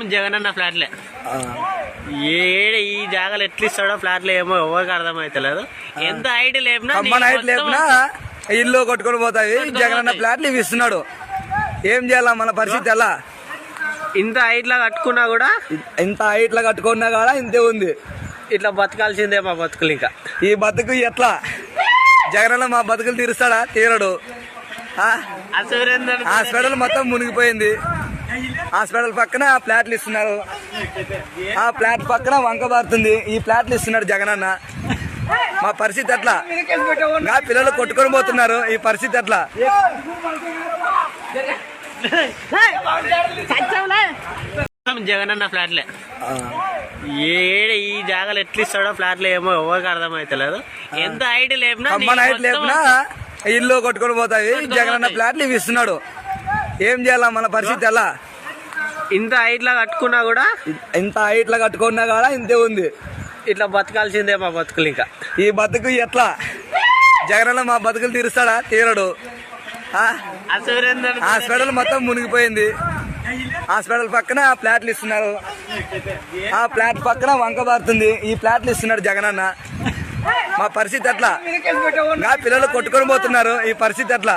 జగనన్న ఫ్లాట్లే. ఏడ ఈ జాగాలు ఎట్లా ఇస్తాడో ఫ్లాట్లు ఏమో ఎవరికి అర్థమైతలేదు. ఎంత హైట్ లేపినా లేపినా ఇల్లు కొట్టుకొని పోతాయి. జగనన్న ప్లాట్లు ఇవి ఇస్తున్నాడు. ఏం చేయాలా మన పరిస్థితి ఎలా? ఇంత హైట్ లా కట్టుకున్నా కూడా ఇంత హైట్ లా కట్టుకున్నా కూడా ఇంతే ఉంది. ఇట్లా బతకాల్సిందే మా బతుకులు ఇంకా. ఈ బతుకు ఎట్లా? జగనన్న మా బతుకులు తీరుస్తాడా? తీరడు. ఆ? హాస్పిటల్ మొత్తం మునిగిపోయింది. హాస్పిటల్ పక్కన ప్లాట్లు ఇస్తున్నారు. ఆ ప్లాట్ పక్కన వంక బారుతుంది ఈ ప్లాట్లు ఇస్తున్నాడు జగనన్న మా పరిస్థితి ఎట్లా? నా పిల్లలు కొట్టుకొని పోతున్నారు. ఈ పరిస్థితి ఎట్లా? జగనన్న ఫ్లాట్లే ఏడ ఈ జాగాలు ఎట్లా ఇస్తాడో ఫ్లాట్లు ఏమో ఎవరికి అర్థమైతలేదు. ఎంత హైట్ లేపినా నైట్ లేపినా ఇల్లు కొట్టుకొని పోతాయి. జగనన్న ప్లాట్లు ఇవి ఇస్తున్నాడు. ఏం చేయాలా మన పరిస్థితి ఎలా? ఇంత హైట్ లా కట్టుకున్నా కూడా ఇంత హైట్ లా కట్టుకున్నా కూడా ఇంతే ఉంది. ఇట్లా బతకాల్సిందే మా బతుకులు ఇంకా. ఈ బతుకు ఎట్లా? జగనన్న మా బతుకులు తీరుస్తాడా? తీరడు. హాస్పిటల్ మొత్తం మునిగిపోయింది. హాస్పిటల్ పక్కన ప్లాట్లు ఇస్తున్నారు. ఆ ప్లాట్ పక్కన వంక బారుతుంది ఈ ప్లాట్లు ఇస్తున్నాడు జగనన్న. మా పరిస్థితి ఎట్లా? నా పిల్లలు కొట్టుకొని పోతున్నారు. ఈ పరిస్థితి ఎట్లా?